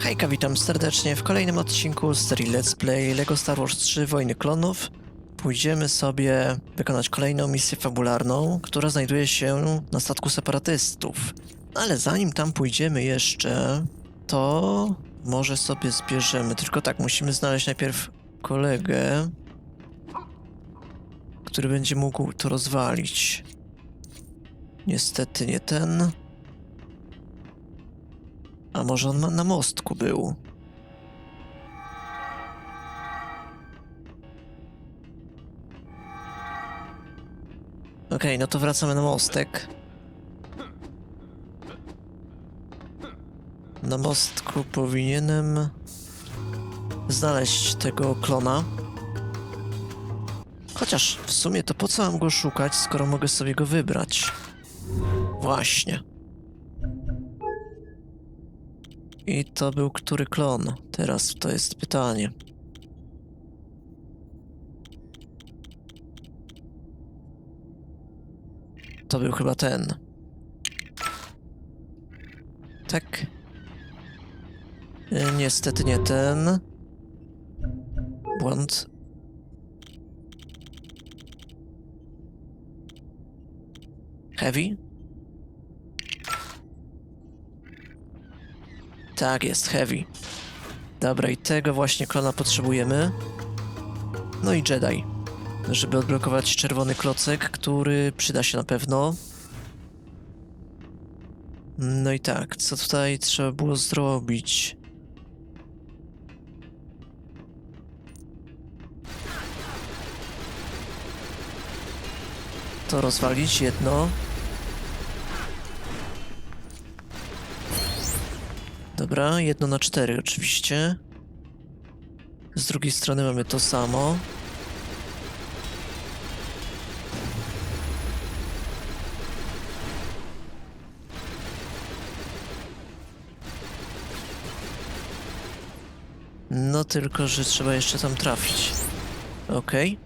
Hejka, witam serdecznie w kolejnym odcinku z serii Let's Play LEGO Star Wars 3 Wojny Klonów. Pójdziemy sobie wykonać kolejną misję fabularną, która znajduje się na statku separatystów. Ale zanim tam pójdziemy jeszcze, to może sobie zbierzemy. Tylko tak, musimy znaleźć najpierw kolegę, który będzie mógł to rozwalić. Niestety nie ten. A może on na mostku był? Okej, no to wracamy na mostek. Na mostku powinienem znaleźć tego klona. Chociaż w sumie to po co mam go szukać, skoro mogę sobie go wybrać? Właśnie. I to był który klon? Teraz to jest pytanie. To był chyba ten. Tak. E, Niestety nie ten. Błąd. Heavy? Tak jest, Heavy. Dobra, i tego właśnie klona potrzebujemy. No i Jedi. Żeby odblokować czerwony klocek, który przyda się na pewno. No i tak, co tutaj trzeba było zrobić? To rozwalić jedno. Dobra, jedno na cztery oczywiście. Z drugiej strony mamy to samo. No tylko, że trzeba jeszcze tam trafić. Okej.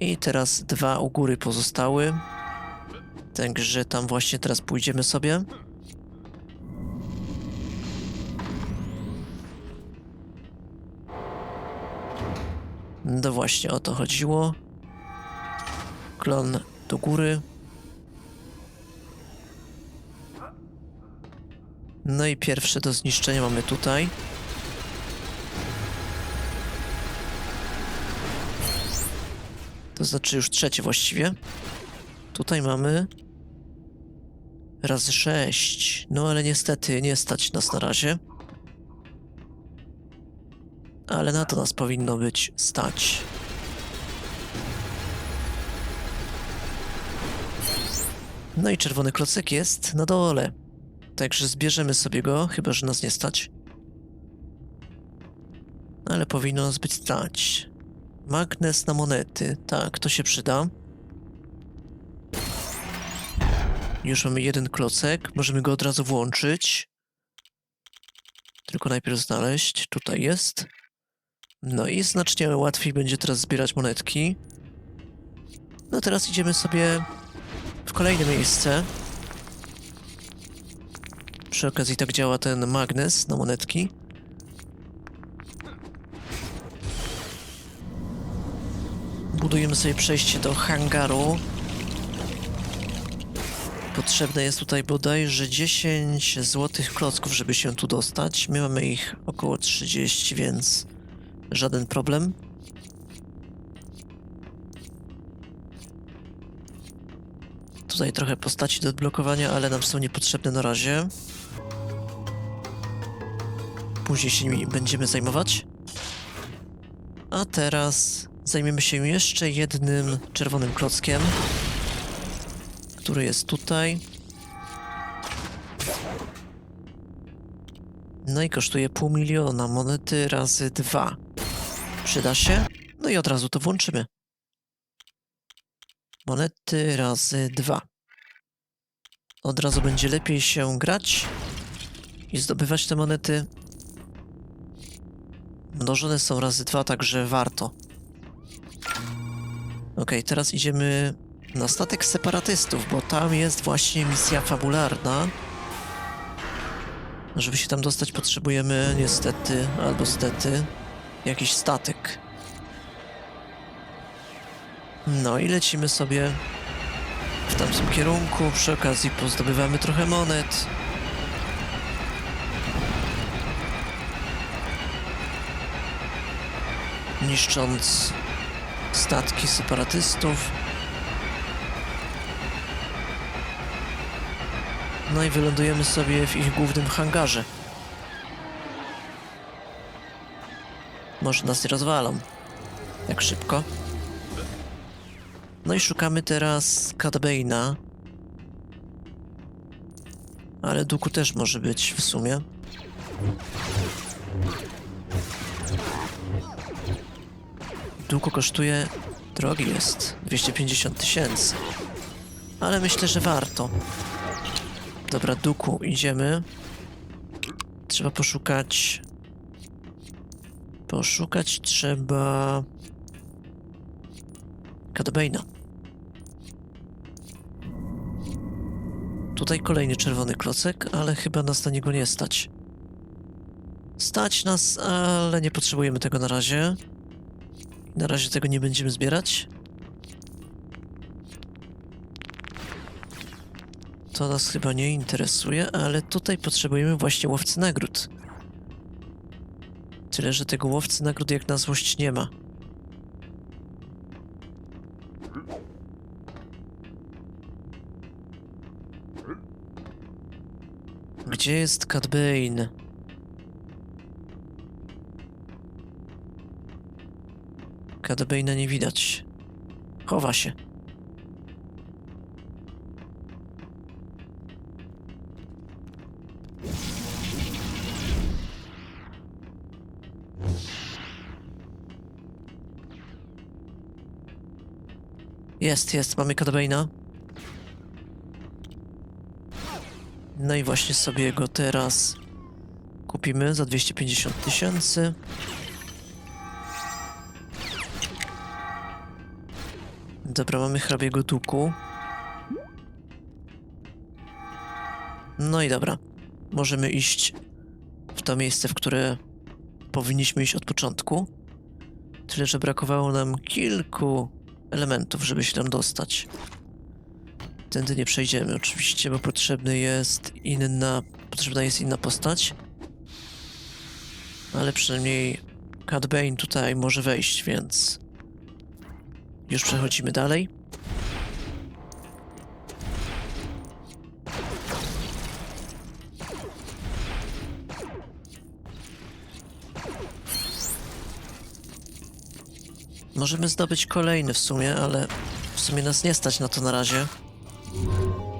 I teraz dwa u góry pozostały. Także tam właśnie teraz pójdziemy sobie. No właśnie o to chodziło. Klon do góry. No i pierwsze do zniszczenia mamy tutaj. To znaczy już trzecie właściwie. Tutaj mamy razy sześć. No ale niestety nie stać nas na razie. Ale na to nas powinno być stać. No i czerwony klocek jest na dole. Także zbierzemy sobie go, chyba że nas nie stać. Ale powinno nas być stać. Magnes na monety. Tak, to się przyda. Już mamy jeden klocek. Możemy go od razu włączyć. Tylko najpierw znaleźć. Tutaj jest. No i znacznie łatwiej będzie teraz zbierać monetki. No teraz idziemy sobie w kolejne miejsce. Przy okazji tak działa ten magnes na monetki. Budujemy sobie przejście do hangaru. Potrzebne jest tutaj bodajże 10 złotych klocków, żeby się tu dostać. My mamy ich około 30, więc żaden problem. Tutaj trochę postaci do odblokowania, ale nam są niepotrzebne na razie. Później się nimi będziemy zajmować. A teraz zajmiemy się jeszcze jednym czerwonym klockiem, który jest tutaj. No i kosztuje pół miliona monety razy dwa. Przyda się? No i od razu to włączymy. Monety razy dwa. Od razu będzie lepiej się grać i zdobywać te monety. Mnożone są razy dwa, także warto. Ok, teraz idziemy na statek separatystów, bo tam jest właśnie misja fabularna. Żeby się tam dostać, potrzebujemy niestety, albo stety, jakiś statek. No i lecimy sobie w tamtym kierunku. Przy okazji pozdobywamy trochę monet. Niszcząc statki separatystów. No i wylądujemy sobie w ich głównym hangarze. Może nas nie rozwalą. Jak szybko. No i szukamy teraz Cadbane'a. Ale Duku też może być w sumie. Duku kosztuje... Drogi jest. 250 tysięcy. Ale myślę, że warto. Dobra, Duku, idziemy. Trzeba poszukać... Poszukać trzeba... Cadbane'a. Tutaj kolejny czerwony klocek, ale chyba nas na niego nie stać. Stać nas, ale nie potrzebujemy tego na razie. Na razie tego nie będziemy zbierać. To nas chyba nie interesuje, ale tutaj potrzebujemy właśnie łowcy nagród. Tyle, że tego łowcy nagród jak na złość nie ma. Gdzie jest Cat Bane? Cat Bane'a nie widać. Chowa się. Jest, jest, mamy Cat Bane'a. No i właśnie sobie go teraz kupimy za 250 tysięcy. Dobra, mamy hrabiego duku. No i dobra. Możemy iść w to miejsce, w które powinniśmy iść od początku. Tyle, że brakowało nam kilku elementów, żeby się tam dostać. Tędy nie przejdziemy oczywiście, bo potrzebny jest inna, potrzebna jest inna postać. Ale przynajmniej Cat Bane tutaj może wejść, więc już przechodzimy dalej. Możemy zdobyć kolejny w sumie, ale w sumie nas nie stać na to na razie.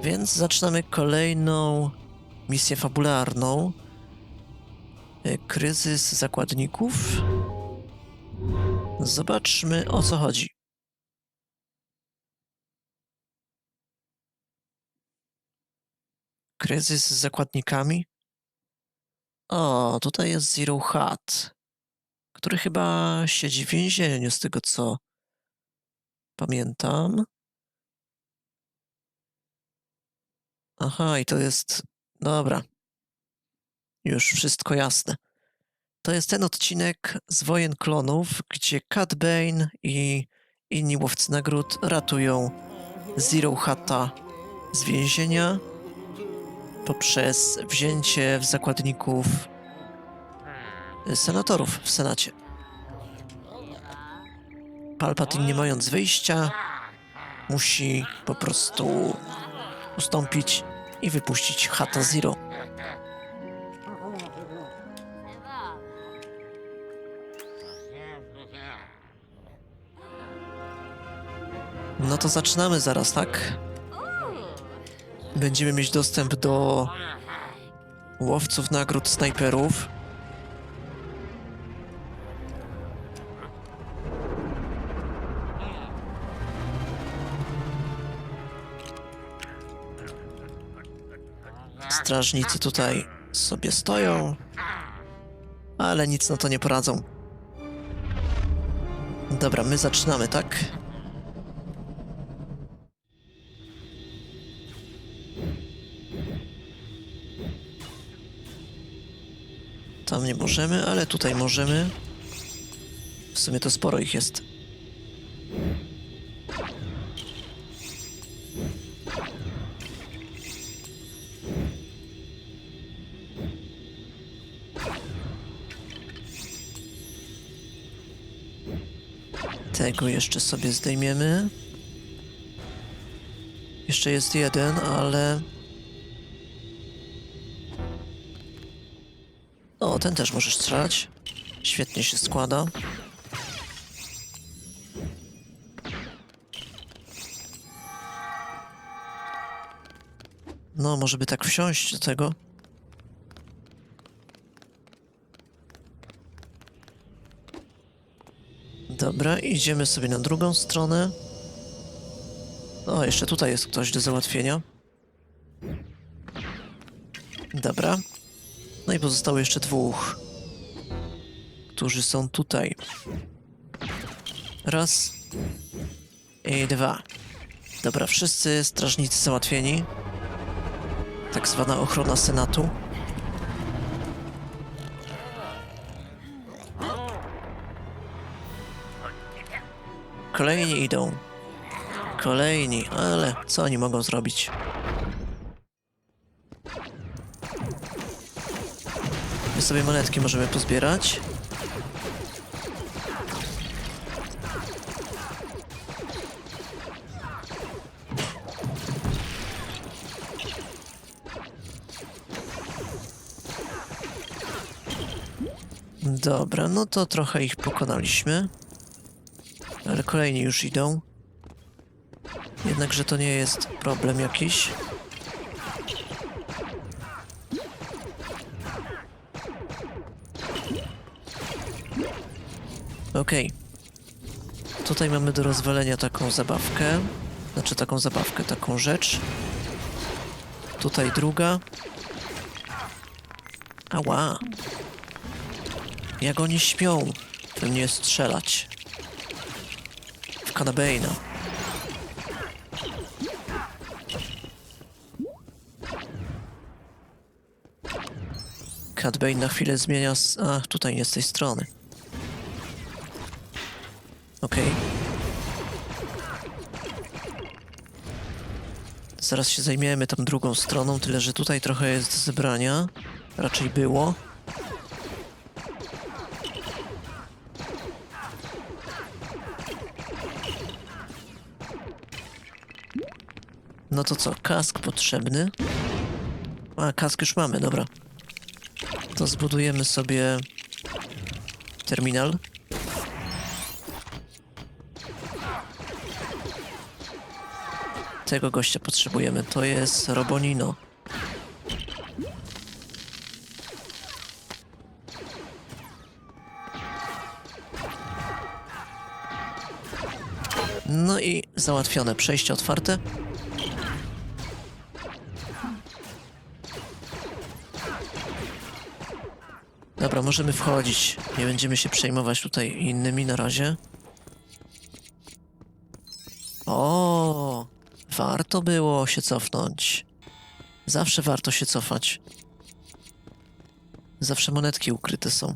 Więc zaczynamy kolejną misję fabularną. E, Kryzys zakładników. Zobaczmy o co chodzi. Kryzys z zakładnikami. O, tutaj jest Zero Hat, który chyba siedzi w więzieniu, z tego co pamiętam. Aha, i to jest. Dobra. Już wszystko jasne. To jest ten odcinek z Wojen Klonów, gdzie Cat Bane i inni łowcy nagród ratują Zero Hata z więzienia poprzez wzięcie w zakładników senatorów w Senacie. Palpatine, nie mając wyjścia, musi po prostu ustąpić i wypuścić Hata Zero. No to zaczynamy zaraz, tak? Będziemy mieć dostęp do łowców nagród snajperów. Strażnicy tutaj sobie stoją, ale nic na to nie poradzą. Dobra, my zaczynamy, tak? Tam nie możemy, ale tutaj możemy. W sumie to sporo ich jest. Tego jeszcze sobie zdejmiemy. Jeszcze jest jeden, ale... O, ten też możesz strzelać. Świetnie się składa. No, może by tak wsiąść do tego. Dobra, idziemy sobie na drugą stronę. O, jeszcze tutaj jest ktoś do załatwienia. Dobra. No i pozostało jeszcze dwóch, którzy są tutaj. Raz i dwa. Dobra, wszyscy strażnicy załatwieni. Tak zwana ochrona Senatu. Kolejni idą. Kolejni, ale co oni mogą zrobić? My sobie monetki możemy pozbierać. Dobra, no to trochę ich pokonaliśmy. Ale kolejni już idą. Jednakże to nie jest problem jakiś. Okej. Tutaj mamy do rozwalenia taką zabawkę. Znaczy taką zabawkę, taką rzecz. Tutaj druga. Ała. Jak oni śmią we mnie strzelać. W Kanabeina. Cat Bane na chwilę zmienia. s- Ach, tutaj nie z tej strony. Okej. Zaraz się zajmiemy tą drugą stroną, tyle że tutaj trochę jest zebrania. Raczej było. No to co, kask potrzebny? A, kask już mamy, dobra. To zbudujemy sobie terminal. Tego gościa potrzebujemy, to jest Robonino. No i załatwione, przejście otwarte. Dobra, możemy wchodzić. Nie będziemy się przejmować tutaj innymi na razie. O, warto było się cofnąć. Zawsze warto się cofać. Zawsze monetki ukryte są.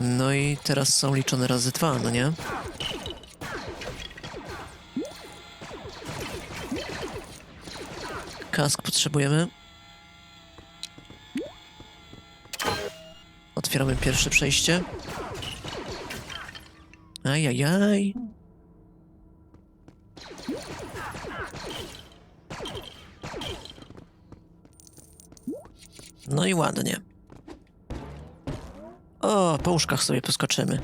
No i teraz są liczone razy dwa, no nie? Kask potrzebujemy. Otwieramy pierwsze przejście. Ajajaj. No i ładnie. O, po łóżkach sobie poskoczymy.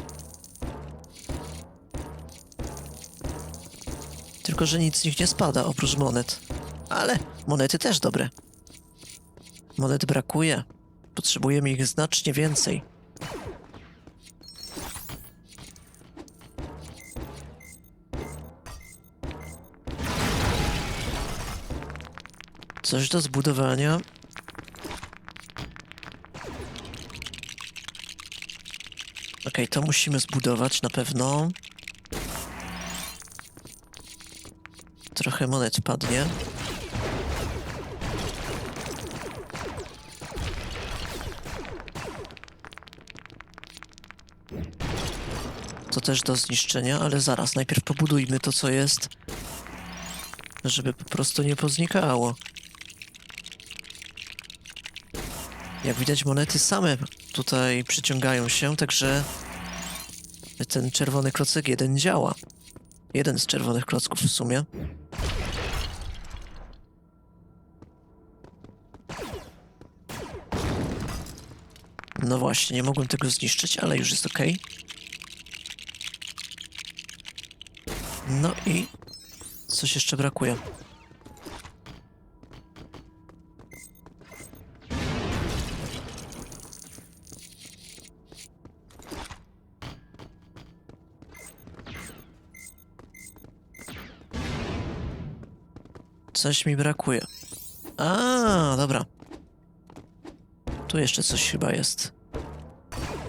Tylko, że nic z nich nie spada oprócz monet. Ale monety też dobre. Monet brakuje. Potrzebujemy ich znacznie więcej. Coś do zbudowania. Okej, to musimy zbudować na pewno. Trochę monet padnie. To też do zniszczenia, ale zaraz, najpierw pobudujmy to, co jest, żeby po prostu nie poznikało. Jak widać, monety same tutaj przyciągają się, także ten czerwony klocek jeden działa. Jeden z czerwonych klocków w sumie. No właśnie, nie mogłem tego zniszczyć, ale już jest ok. No i coś jeszcze brakuje. Coś mi brakuje. A, dobra. Tu jeszcze coś chyba jest.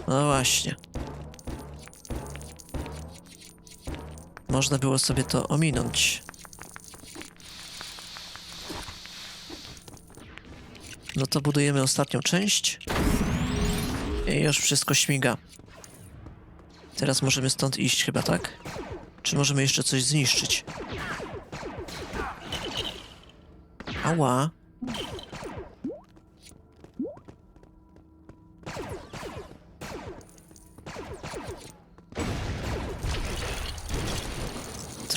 No właśnie. Można było sobie to ominąć. No to budujemy ostatnią część. I już wszystko śmiga. Teraz możemy stąd iść chyba, tak? Czy możemy jeszcze coś zniszczyć? Ała.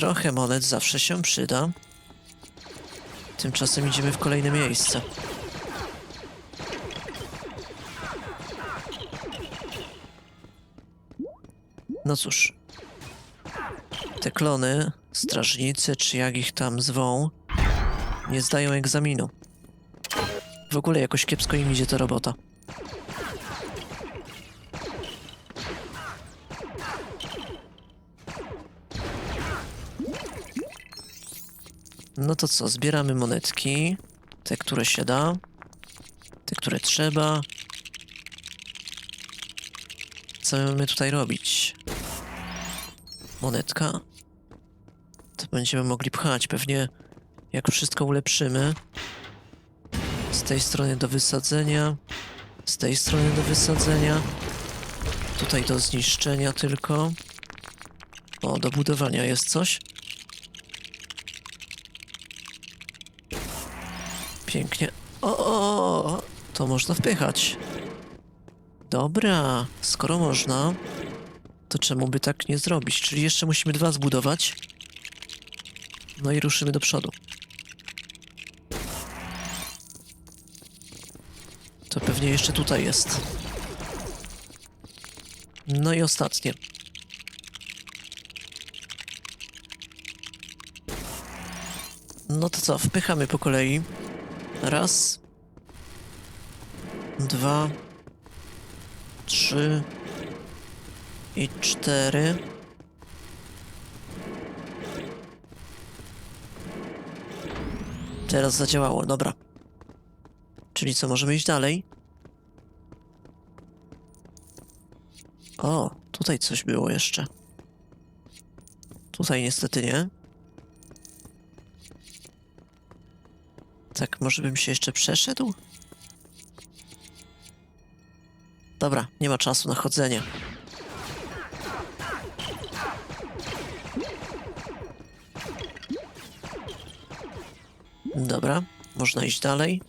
Trochę monet zawsze się przyda. Tymczasem idziemy w kolejne miejsce. No cóż. Te klony, strażnicy, czy jak ich tam zwą, nie zdają egzaminu. W ogóle jakoś kiepsko im idzie ta robota. No to co, zbieramy monetki. Te, które się da. Te, które trzeba. Co my mamy tutaj robić? Monetka. To będziemy mogli pchać pewnie jak wszystko ulepszymy. Z tej strony do wysadzenia. Z tej strony do wysadzenia. Tutaj do zniszczenia tylko. O, do budowania jest coś. Pięknie. O, o, o, to można wpychać. Dobra, skoro można, to czemu by tak nie zrobić? Czyli jeszcze musimy dwa zbudować. No i ruszymy do przodu. To pewnie jeszcze tutaj jest. No i ostatnie. No to co, wpychamy po kolei. Raz. Dwa. Trzy. I cztery. Teraz zadziałało, dobra. Czyli co, możemy iść dalej? O, tutaj coś było jeszcze. Tutaj niestety nie. Tak, może bym się jeszcze przeszedł? Dobra, nie ma czasu na chodzenie. Dobra, można iść dalej.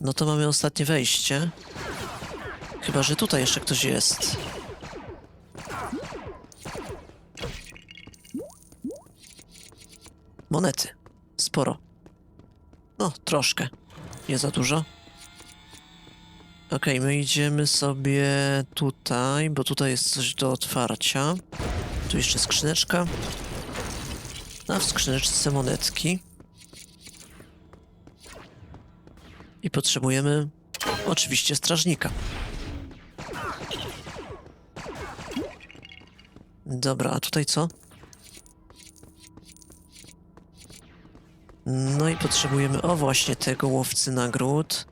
No to mamy ostatnie wejście. Chyba, że tutaj jeszcze ktoś jest. Monety. Sporo. No, troszkę. Nie za dużo. Okej, my idziemy sobie tutaj, bo tutaj jest coś do otwarcia. Tu jeszcze skrzyneczka. A w skrzyneczce monetki. I potrzebujemy oczywiście strażnika. Dobra, a tutaj co? No i potrzebujemy, o właśnie, tego łowcy nagród.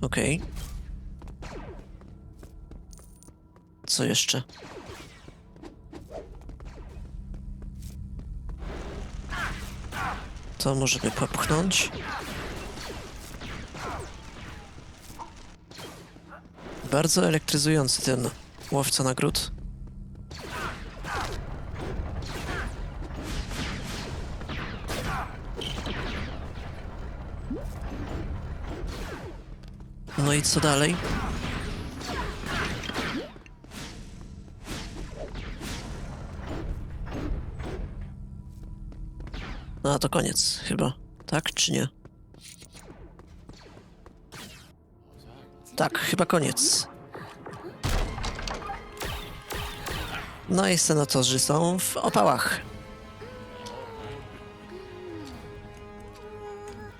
Okej. Co jeszcze? To możemy popchnąć. Bardzo elektryzujący ten łowca nagród. I co dalej? No to koniec, chyba. Tak czy nie? Tak, chyba koniec. No i senatorzy są w opałach.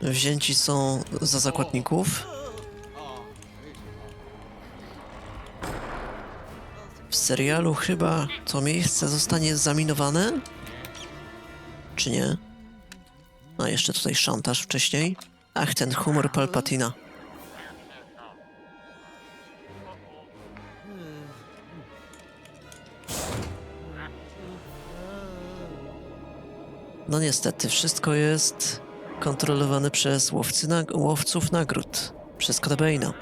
Wzięci są za zakładników. Serialu chyba to miejsce zostanie zaminowane? Czy nie? A jeszcze tutaj szantaż wcześniej. Ach, ten humor Palpatina. No niestety, wszystko jest kontrolowane przez łowcy łowców nagród. Przez Codabaina.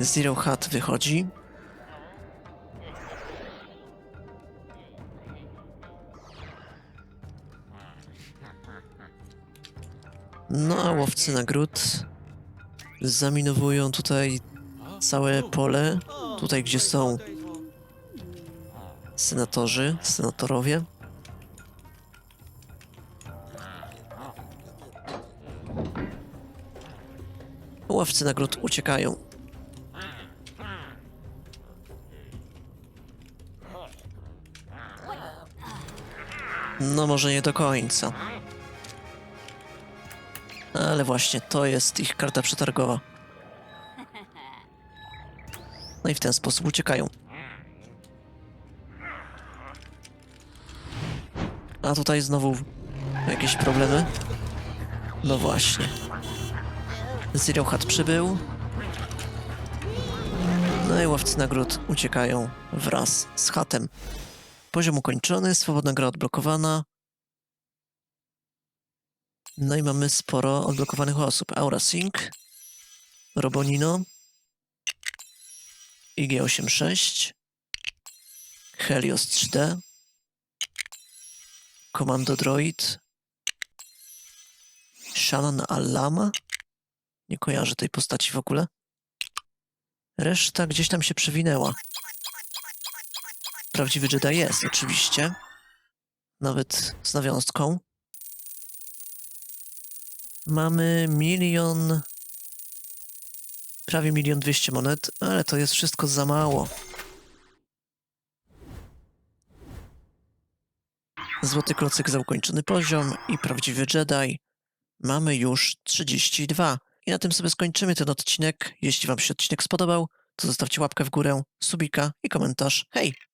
Zero Hat wychodzi. No a łowcy nagród zaminowują tutaj całe pole. Tutaj, gdzie są senatorzy, senatorowie. Łowcy nagród uciekają. No może nie do końca. Ale właśnie to jest ich karta przetargowa. No i w ten sposób uciekają. A tutaj znowu jakieś problemy? No właśnie. Zero Hat przybył. No i łowcy nagród uciekają wraz z chatem. Poziom ukończony, swobodna gra odblokowana. No i mamy sporo odblokowanych osób. Aura Sync, Robonino, IG86, Helios 3D, Komando Droid, Shannon Allama. Nie kojarzę tej postaci w ogóle. Reszta gdzieś tam się przewinęła. Prawdziwy Jedi jest, oczywiście. Nawet z nawiązką. Mamy milion. Prawie milion dwieście monet, ale to jest wszystko za mało. Złoty klocyk za ukończony poziom i prawdziwy Jedi. Mamy już 32. I na tym sobie skończymy ten odcinek. Jeśli Wam się odcinek spodobał, to zostawcie łapkę w górę, subika i komentarz. Hej!